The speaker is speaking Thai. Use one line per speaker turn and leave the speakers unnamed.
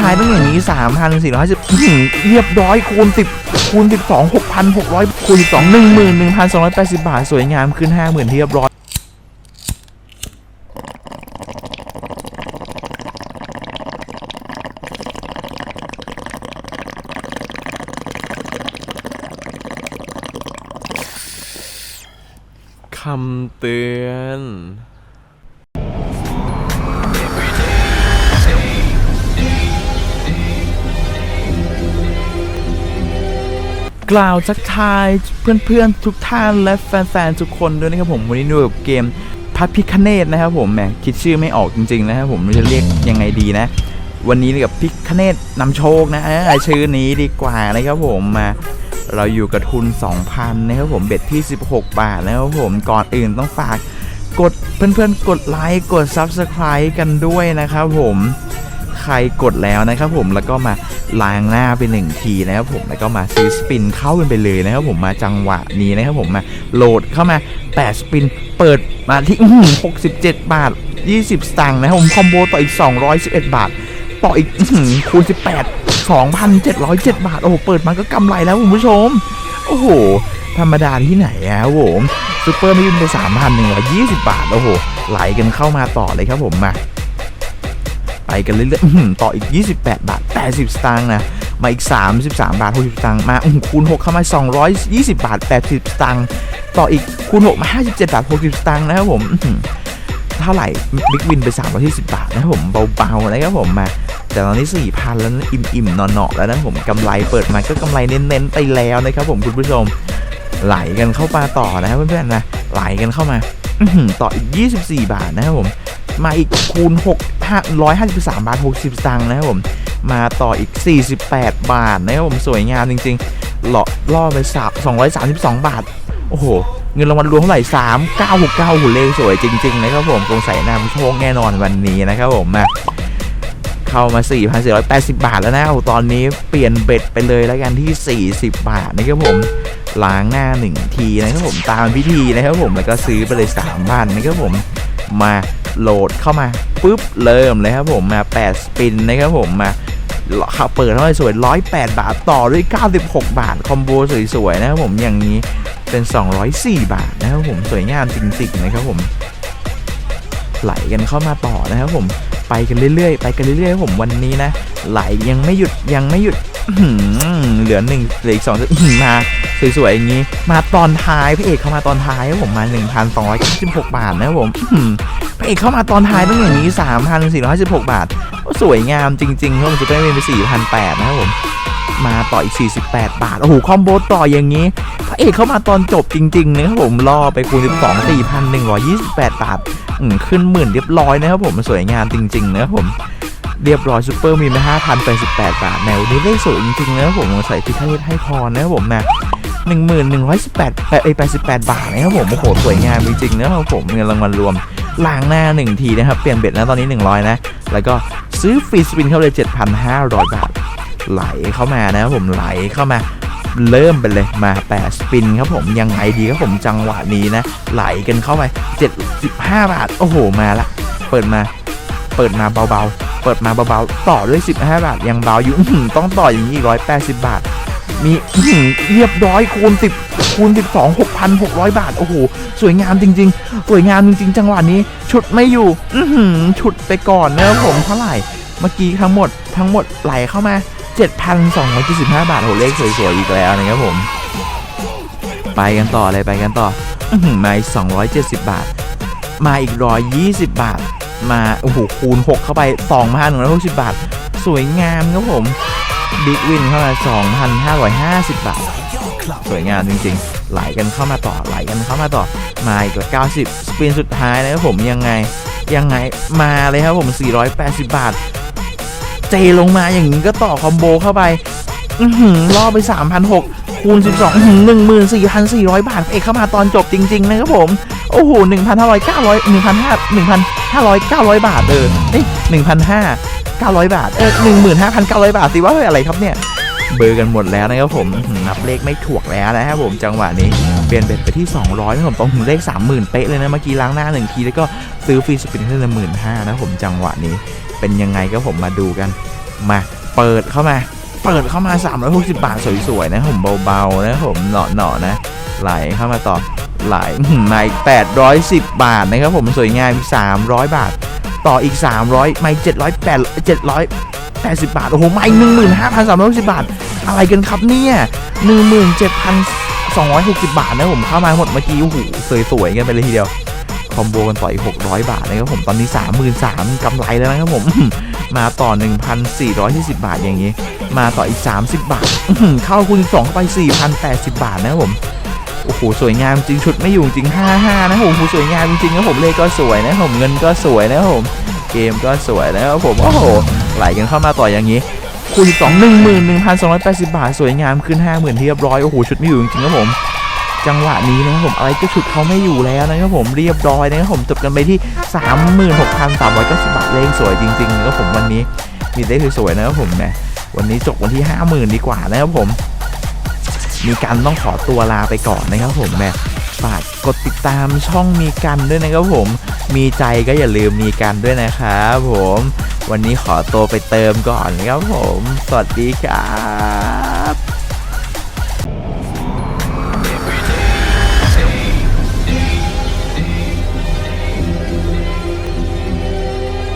ท้ายเป็นอย่างนี้สามพันสี่ร้อยสิบเรียบร้อยคูณสิบคูณสิบสองหกพันหกร้อยคูณสิบสองหนึ่งหมื่นหนึ่งพันสองร้อยแปดสิบบาท สวยงามขึ้นห้าหมื่นเรียบร้อย
คำเตือน
กล่าวทักทายเพื่อนๆทุกท่านและแฟนๆทุกคนด้วยนะครับผมวันนี้ดูกับเกมพัดพิคเนตนะครับผมแหมคิดชื่อไม่ออกจริงๆนะครับผมไม่รู้จะเรียกยังไงดีนะ วันนี้กับพิคเนตนำโชคนะชื่อนี้ดีกว่านะครับผมมาเราอยู่กับทุน 2,000นะครับผมเบ็ดที่ 16 บาทนะครับผมก่อนอื่นต้องฝากกดเพื่อนๆกดไลค์กด Subscribe กันด้วยนะครับผม ใครกดแล้วนะครับผมแล้วก็มาล้างหน้าไปหนึ่งทีนะครับผมแล้วก็มาซื้อสปินเข้ากันไปเลยนะครับผมมาจังหวะนี้นะครับผมมาโหลดเข้ามา8สปินเปิดมาที่67 บาท 20 สตางค์นะครับผมคอมโบต่ออีก 211 บาท ต่ออีกคูณ 18 2,707 บาท โอ้โห เปิดมาก็กำไรแล้วคุณผู้ชม โอ้โห ธรรมดาที่ไหนอะครับผมซูเปอร์ไม่ยืนไป3,120 บาท โอ้โห ไหลกันเข้ามาต่อเลยครับผมมา ไปกันเรื่อยๆต่ออีก 28 บาท 80 สตางค์นะ มาอีก 33 บาท 60 สตางค์มาคูณ 6 เข้ามา 220 บาท 80 สตางค์ต่ออีกคูณ 6 มา 57 บาท 60 สตางค์นะครับผมเท่าไหร่บิ๊กวินไป320บาทนะครับผมเบาๆนะครับผมมาแต่ตอนนี้ 4,000 แล้วนะอิ่มๆนอนๆแล้วนะผมกำไรเปิดมาก็กำไรเน้นๆไปแล้วนะครับผมคุณผู้ชมไหลกันเข้ามาต่อนะครับเพื่อนๆนะไหลกันเข้ามาอื้อหือต่ออีก 24 บาทนะครับผม มาอีกคูณ 6 153 บาท 60 สตางค์นะครับผม มาต่ออีก 48 บาทนะครับผม สวยงามจริงๆหล่อล่อไป3 232 บาท โอ้โห เงินรางวัลรวมเท่าไหร่3 9 6 9หูเลขสวยจริงๆนะครับผมสงใสัยนำโชคแน่นอนวันนี้นะครับผมมาเข้ามา 4,480 บาทแล้วนะตอนนี้เปลี่ยนเบ็ดไปเลยแล้วกันที่ 40 บาทนะครับผม ล้างหน้า 1 ทีนะครับผม ตามพิธีนะครับผม แล้วก็ซื้อไปเลย3พันนะครับผม มา โหลดเข้ามาปุ๊บเริ่มเลยครับผมมา8สปินนะครับผมมาเปิดเข้าไปสวย 108 บาทต่อด้วย 96 บาท คอมโบสวยๆนะครับผมอย่างนี้เป็น 204 บาทนะครับผมสวยงามจริงๆนะครับผม ไหลกันเข้ามาต่อนะครับผมไปกันเรื่อยๆ ไปกันเรื่อยๆผมวันนี้นะ ไหลยังไม่หยุดยังไม่หยุดเหลือหนึ่งเหลืออีกสองมา สวยๆอย่างนี้ มาตอนท้ายพี่เอกเข้ามาตอนท้ายผมมา 1,296 บาทนะครับผมพี่เอกเข้ามาตอนท้ายต้งอย่างนี้ 3,416บาทก็สวยงามจริงๆครับผมจะได้เป็นไป4,800นะครับผมมาต่ออีก 48 บาท โอ้โห คอมโบต่ออย่างนี้ พระเอกเข้ามาตอนจบจริงๆนะครับผมล่อไปคูณ 12 4,128 บาท อืม ขึ้นหมื่นเรียบร้อยนะครับผมสวยงามจริงๆนะครับผม เรียบร้อยซูเปอร์มีมา5,088 บาทแนวนี้เลขสวยจริงๆนะครับผมใส่พิคเนตให้พรนะครับผมนะ 1118เอ้ย88 บาทนะครับผม โอ้โห สวยงามจริงๆนะครับผมเงินรางวัลรวมล้างหน้า 1 ทีนะครับ เปลี่ยนเบ็ดนะตอนนี้ 100 นะ แล้วก็ซื้อฟรีสปินเข้าเลย 7,500 บาท ไหลเข้ามานะครับผมไหลเข้ามาเริ่มไปเลยมา8สปินครับผมยังไงดีครับผมจังหวะนี้นะ ไหลกันเข้าไป 75 บาท โอ้โหมาละ เปิดมา เปิดมาเบาๆ เปิดมาเบาๆ ต่อด้วย 15 บาท ยังเบาอยู่ต้องต่ออย่างนี้อีก180บาท มีเรียบร้อยคูณ10คูณ12 6,600 บาท โอ้โห สวยงามจริง ๆ สวยงามจริง ๆ จังหวะนี้ ชุดไม่อยู่ชุดไปก่อนนะครับผมเท่าไหร่ เมื่อกี้ทั้งหมดทั้งหมดไหลเข้ามา 7,275 บาทโหเลขสวยๆอีกแล้วนะครับผม ไปกันต่อเลยไปกันต่ออื้อหือมาอีก270 บาท มาอีก 120 บาท มาโอ้โหคูณ 6 เข้าไป 2,160 บาท สวยงามครับผม บิ๊กวินเข้ามา 2,550 บาท สวยงามจริงๆ ไหลกันเข้ามาต่อ ไหลกันเข้ามาต่อ มาอีกกว่า90 สปินสุดท้ายนะครับผมยังไง ยังไง มาเลยครับผม 480 บาท เจลงมาอย่างนี้ก็ต่อคอมโบเข้าไป อืล่อไป 3,600 คูณ 12หือ14,400 บาทเอกเข้ามาตอนจบจริง ๆ นะครับผม โอ้โห 1,500 900 1,500 1,500บาทเออเอ้ย1,500 900 บาท เออ15,900 บาทสิว่าเฮ้ยอะไรครับเนี่ย เบอร์กันหมดแล้วนะครับผมนับเลขไม่ถูกแล้วนะครับผมจังหวะนี้เปลี่ยนเบ็ดไปที่ 200นะผมตรงถึงเลข 30,000 เป๊ะเลยนะเมื่อกี้ล้างหน้าหนึ่งทีแล้วก็ซื้อฟรีสปินให้เลยหมื่นห้านะผมจังหวะนี้ เป็นยังไงก็ผมมาดูกันมาเปิดเข้ามาเปิดเข้ามา 360 บาทสวยๆนะผมเบาๆนะผมเหนาะๆนะ ไหลเข้ามาต่อไหลมาอีก810 บาทนะครับผมสวยงาม300 บาท ต่ออีก 300 ไม่708 780 บาท โอ้โห ไม่15,360 บาท อะไรกันครับเนี่ย17,260 บาทนะผมเข้ามาหมดเมื่อกี้ โอ้โห สวยๆกันไปเลยทีเดียว คอมโบกันต่ออีก 600 บาทนะครับผม ตอนนี้ 33,000กำไรแล้วนะครับผม มาต่อ 1,420บาทอย่างนี้ มาต่ออีก 30 บาท เข้าคูณ2เข้าไป 4,080 บาทนะครับผม โอ้โหสวยงามจริงชุดไม่อยู่จริง 55 นะผมโอ้โหสวยงามจริงๆนะผมเลขก็สวยนะผมเงินก็สวยนะผมเกมก็สวยนะครับผมโอ้โหไหลกันเข้ามาต่ออย่างนี้คูณ12 11,280บบาท สวยงามขึ้น50,000ที่เรียบร้อย โอ้โห ชุดไม่อยู่จริงๆครับผม จังหวะนี้นะครับผมอะไรก็ชุดเขาไม่อยู่แล้วนะครับผมเรียบร้อยนะครับผมจบกันไปที่36,390บาทเลขสวยจริงๆนะครับผมวันนี้มีเลขสวยๆนะครับผมแหมวันนี้จบวันที่50,000ดีกว่านะครับผม มีกันต้องขอตัวลาไปก่อนนะครับผมแม่ฝากกดติดตามช่องมีกันด้วยนะครับผม มีใจก็อย่าลืมมีกันด้วยนะครับผม วันนี้ขอตัวไปเติมก่อนนะครับผม สวัสดีครับ